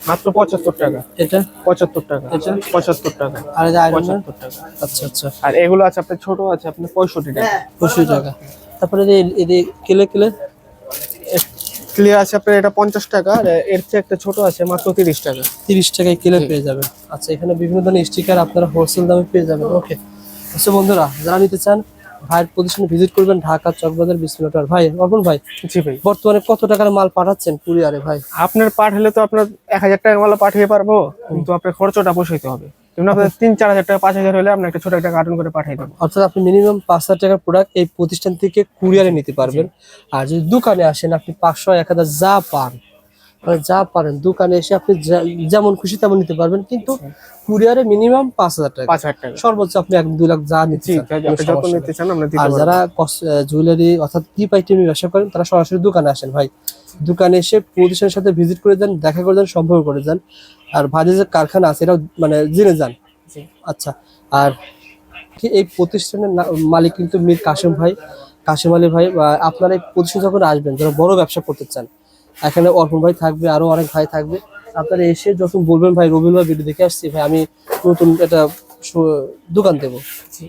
মাত্র পঁচাত্তর টাকা। এটা? পঁচাত্তর টাকা। এটা? পঁচাত্তর টাকা। আর পঁচাত্তর টাকা। আচ্ছা আচ্ছা। আর এগুলো আছে আপনার ছোট আছে আপনার পঁয়ষট্টি টাকা। পঁয়ষট্টি টাকা। তারপরে যে এদের কেলে কেলে ক্লিয়ার আছে আপনার এটা পঞ্চাশ টাকা আর এর চেয়ে একটা ছোট আছে মাত্র তিরিশ টাকা। তিরিশ টাকায় কিলো পেয়ে যাবেন। আচ্ছা এখানে বিভিন্ন ধরনের স্টিকার আপনারা হোলসেল দামে পেয়ে যাবেন। ওকে আচ্ছা বন্ধুরা যারা নিতে চান ভাইয়ের প্রতিষ্ঠানে ভিজিট করবেন ঢাকা চকবাজার বিসমিল্লাটার ভাই অর্পণ ভাই জি ভাই। বর্তমানে কত টাকার মাল পাঠাচ্ছেন কুরিয়ারে ভাই? আপনার পাঠালে তো আপনার এক হাজার টাকা মাল পাঠিয়ে পারব কিন্তু আপনার খরচটা পোষাইতে হবে। যেমন তিন চার হাজার টাকা পাঁচ হাজার হলে একটা ছোট একটা কার্টুন করে পাঠিয়ে দেবো। অর্থাৎ আপনি মিনিমাম পাঁচ হাজার টাকার প্রোডাক্ট এই প্রতিষ্ঠান থেকে কুরিয়ারে নিতে পারবেন। আর যদি দোকানে আসেন আপনি পাঁচশো এক হাজার যা পান মানে যা পারেন দোকানে এসে আপনি যেমন খুশি তেমন নিতে পারবেন। কিন্তু কুরিয়ারে মিনিমাম পাঁচ হাজার টাকা। পাঁচ হাজার টাকা। সর্বোচ্চ আপনি এক দুই লাখ যা নিতে দিতে আর যারা জুয়েলারি অর্থাৎ ডিপ আইটেমের ব্যবসা করেন তারা সরাসরি দোকানে আসেন ভাই। দোকানে এসে প্রতিষ্ঠানের সাথে ভিজিট করে যান দেখা করে যান সম্পর্ক করে যান। আর ভাইদের যে কারখানা আছে এটাও মানে জেনে যান। আচ্ছা আর এই প্রতিষ্ঠানের মালিক কিন্তু মীর কাশেম ভাই। কাশেম আলী ভাই বা আপনারা এই প্রতিষ্ঠান যখন আসবেন যারা বড় ব্যবসা করতে চান এখানে অর্পণ ভাই থাকবে আরও অনেক ভাই থাকবে। আপনারা এসে যখন বলবেন ভাই রবিউল ভাই ভিডিও দেখে আসছি ভাই আমি নতুন একটা সু- দোকান দেবো।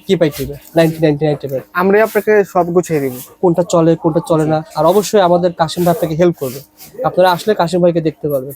কি পাই TV ninety ninety nine TV আমরা আপনাকে সব গুছিয়ে দিব। কোনটা চলে কোনটা চলে না। আর অবশ্যই আমাদের কাশিম ভাই আপনাকে হেল্প করবে। আপনারা আসলে কাশিম ভাইকে দেখতে পারবেন।